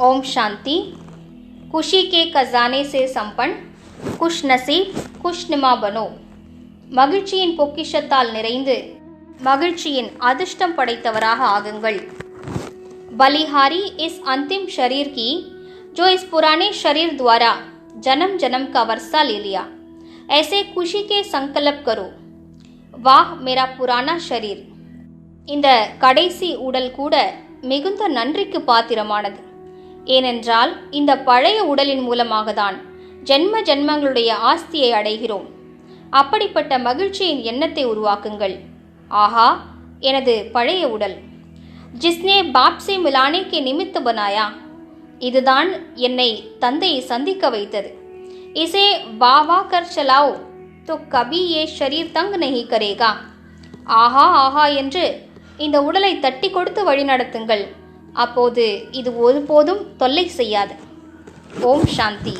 ओम शांति खुशी के खजाने से संपन्न खुश नसीब खुशनुमा बनो மகிழ்ச்சியின் பொக்கிஷத்தால் நிறைந்து மகிழ்ச்சியின் அதிர்ஷ்டம் படைத்தவராக ஆகுங்கள் बलिहारी इस अंतिम शरीर की जो इस पुराने शरीर द्वारा जन्म जन्म का वर्षा ले लिया ऐसे खुशी के संकल्प करो वाह मेरा पुराना शरीर இந்த கடைசி உடல் கூட மிகுந்த நன்றிக்கு பாத்திரமானது ஏனென்றால் இந்த பழைய உடலின் மூலமாகத்தான் ஜென்ம ஜென்மங்களுடைய ஆஸ்தியை அடைகிறோம். அப்படிப்பட்ட மகிழ்ச்சியின் எண்ணத்தை உருவாக்குங்கள். ஆஹா எனது பழைய உடல். ஜிஸ்னே பாப்சி மிலானேக்கு நிமித்து பனாயா? இதுதான் என்னை தந்தையை சந்திக்க வைத்தது. இசே வாவா கர் சலாவ். தோ கபி ஏ ஷரீர் தங் நகி கரேகா. ஆஹா ஆஹா என்று இந்த உடலை தட்டி கொடுத்து வழிநடத்துங்கள். அப்போது இது ஒருபோதும் தொல்லை செய்யாது. ஓம் சாந்தி.